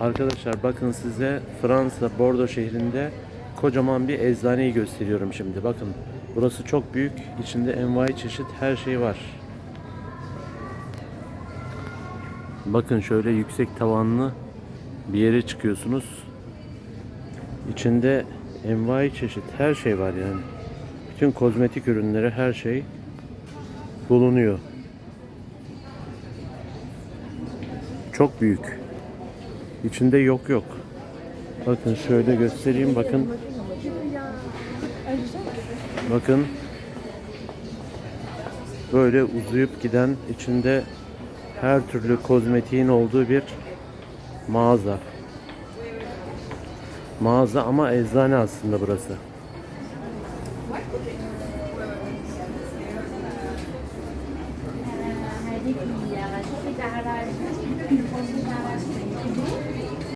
Arkadaşlar bakın size Fransa Bordeaux şehrinde kocaman bir eczaneyi gösteriyorum şimdi. Bakın burası çok büyük. İçinde envai çeşit her şey var. Bakın şöyle yüksek tavanlı bir yere çıkıyorsunuz. İçinde envai çeşit her şey var yani. Bütün kozmetik ürünleri her şey bulunuyor. Çok büyük. İçinde yok yok. Bakın şöyle göstereyim bakın. Bakın. Böyle uzayıp giden içinde her türlü kozmetiğin olduğu bir mağaza. Mağaza ama eczane aslında burası.